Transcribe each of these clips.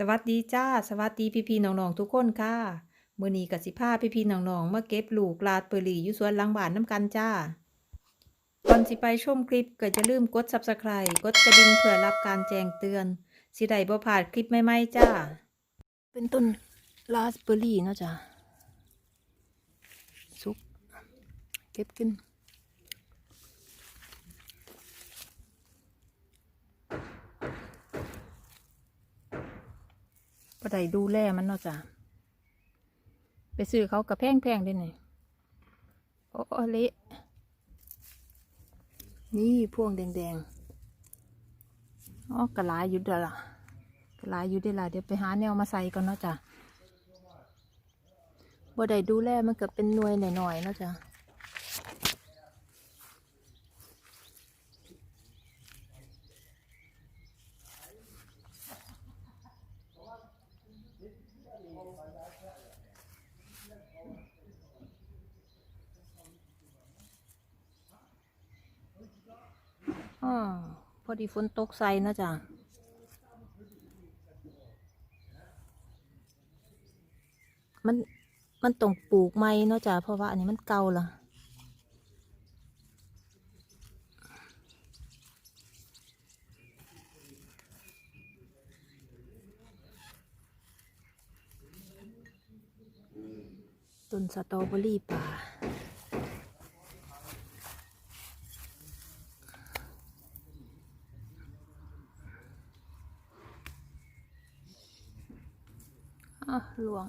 สวัสดีจ้า สวัสดีพี่พี่ๆน้องๆทุกคนค่ะมื้อนี้ก็สิพาพี่พี่ๆน้องๆมาเก็บลูกลาดเปอร์รี่อยู่สวนลังบานน้ำกันจ้าก่อนสิไปชมคลิปก็อย่าลืมกด Subscribe กดกระดิ่งเพื่อรับการแจ้งเตือน สิได้บ่พลาดคลิปใหม่ๆจ้า เป็นต้นลาสเบอร์รี่เนาะจ้าสุก เก็บกิน ก็ได้ดูแลมันเนาะจ้ะ ไปซื้อเขากับแพงแพงๆด้วยนี่โอ้เละนี่พวงแดงๆ อ๋อกระลายอยู่เด้อล่ะกระลายอยู่เด้อล่ะเดี๋ยวไปหาแนวมาใส่ก่อนเนาะจ้ะบ่ได้ดูแลมันก็เป็นหน่วยหน่อยๆเนาะจ้ะ พอดีฝนตกใส่นะจ๊ะมันมันต้องปลูกใหม่เนาะจ๊ะเพราะว่าอันนี้มันเก่าละต้นสตรอเบอรี่ป่า อะหลวง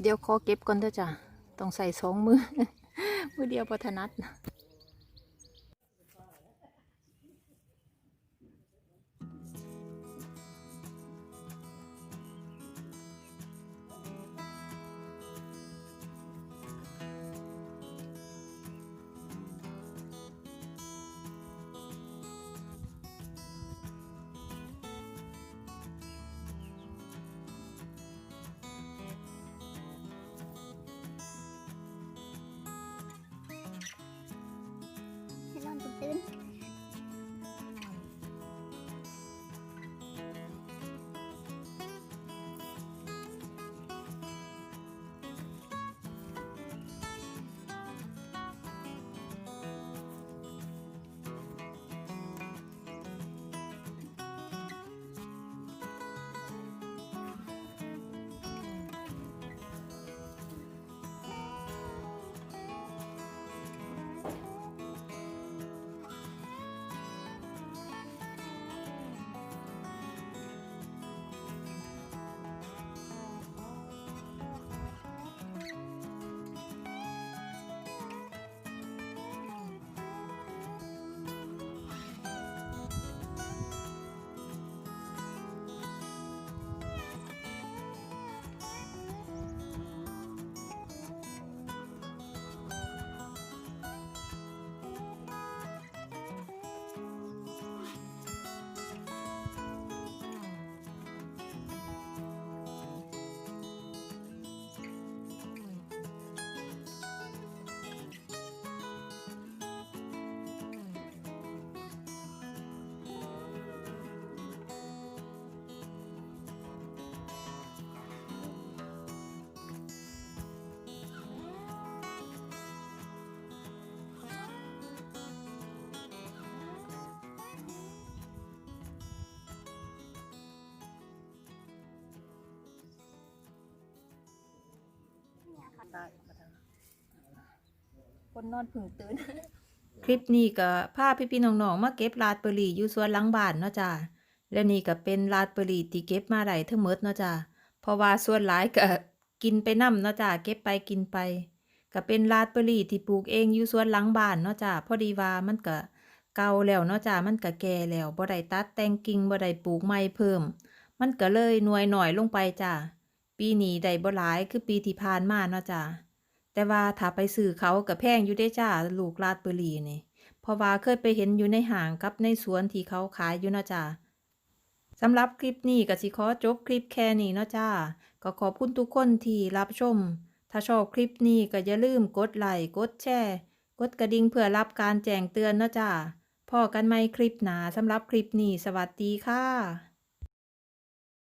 เดี๋ยวขอเก็บก่อนเถอะจ้ะ ต้องใส่สองมือ มือเดียวพอถนัด คนนอนผึ่งตื่น คลิปนี้ก็พาพี่พี่ๆน้องๆมาเก็บลาดเบอร์รี่อยู่สวนหลังบ้านเนาะจ้ะและนี่ก็เป็นลาดเบอรี่ที่เก็บมาได้ทั้งหมดเนาะจ้ะเพราะว่าส่วนหลายก็กินไปนํเนาะจ้ะเก็บไปกินไป ก็เป็นลาดเบอรี่ที่ปลูกเองอยู่สวนหลังบ้านเนาะจ้ะพอดีว่ามันก็เก่าแล้วเนาะจ้ะมันก็แก่แล้วบ่ได้ตัดแต่งกิ่งบ่ได้ปลูกใหม่เพิ่ม มันก็เลยหน่วยหน่อยลงไปจ้ะ ปีนี้ได้บ่หลายคือปีที่ผ่านมาเนาะจ้ะแต่ว่าถ้าไปซื้อเขากับแพงอยู่ได้จ้าลูกลาดเบอรีนี่เพราะว่าเคยไปเห็นอยู่ในห้างกับในสวนที่เขาขายอยู่เนาะจ้าสำหรับคลิปนี้ก็สิขอจบคลิปแค่นี้เนาะจ้าก็ขอบคุณทุกคนที่รับชม ถ้าชอบคลิปนี้ก็อย่าลืมกดไลค์กดแชร์กดกระดิ่งเพื่อรับการแจ้งเตือนเนาะจ้าพอกันไหมคลิปหนาสำหรับคลิปนี้สวัสดีค่ะ